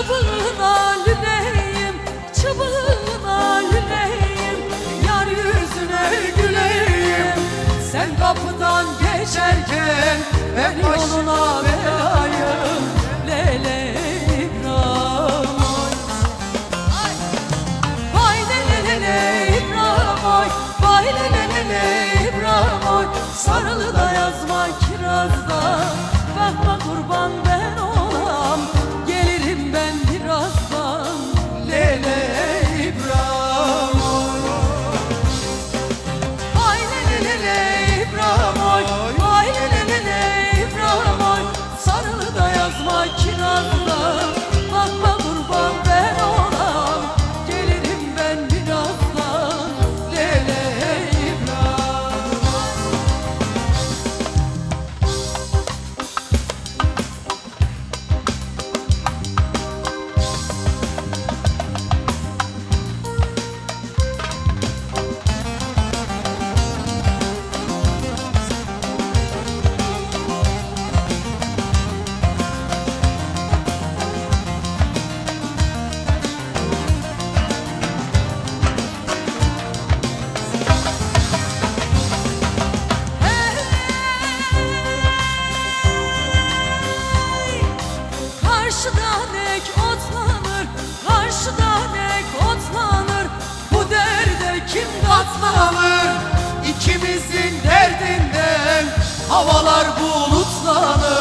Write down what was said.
Çabığına lüleyim, Yar yüzüne güleyim. Sen kapıdan geçerken ben yoluna belayım Lele İbrahim. Ay Vay lele lele İbrahim ay. Sarılı da yazma kirazda. Bakma kurban ben. Havalar bulutlanır